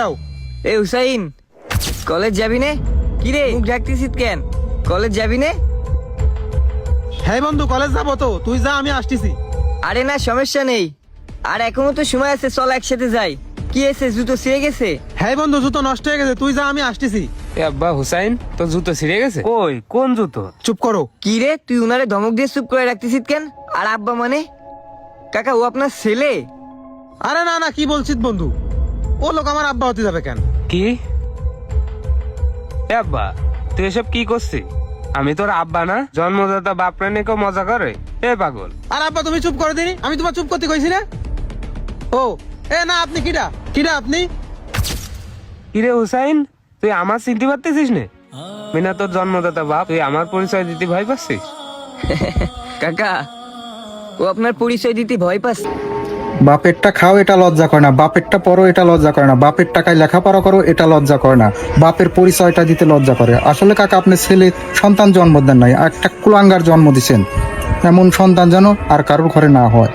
দাও। এ হুসাইন কলেজ যাবি নে? কি রে মুখ ঢাকতেছিস কেন? কলেজ যাবি নে? হ্যাঁ বন্ধু কলেজ যাব তো। তুই যা আমি আসতেছি। আরে না সমস্যা নেই। আর এখনও তো সময় আছে চল একসাথে যাই। কি এসে জুতো ছিঁড়ে গেছে? হ্যাঁ বন্ধু জুতো নষ্ট হয়ে গেছে। তুই যা আমি আসতেছি। এ আব্বা হুসাইন তো জুতো ছিঁড়ে গেছে? কই? কোন জুতো? চুপ করো। কি রে তুই উনারে ধমক দিয়ে চুপ করে রাখতেছিস কেন? আর আব্বা মানে? কাকা ও আপনার ছেলে? আরে না না কি বলছিস বন্ধু? ও লোক আমার আব্বা হতে যাবে কেন? কি? এ আব্বা তুই এসব কি করছিস? আমি তোর আব্বা না জন্মদাতা বাপ নিয়ে কেউ মজা করে? এ পাগল। আর আব্বা তুমি চুপ করে দিনি? আমি তোমার চুপ করতে কইছি না? ও এ না আপনি কিডা? কিডা আপনি? কিরে হুসাইন তুই আমার চিনতে পারতেছিস নে? মিনা তোর জন্মদাতা বাপ তুই আমার পরিচয় দিতে ভয় পাচ্ছিস? কাকা ও আপনার পরিচয় দিতে ভয় পাস বাপেরটা খাও, এটা লজ্জা করে না। বাপেরটা পড়ো, এটা লজ্জা করে না। বাপের টাকায় লেখাপড়া করো, এটা লজ্জা করে না। বাপের পরিচয়টা দিতে লজ্জা করে। আসলে কাকা আপনি ছেলে সন্তান জন্ম দেন নাই, একটা কুলাঙ্গার জন্ম দিছেন। এমন সন্তান যেন আর কারোর ঘরে না হয়।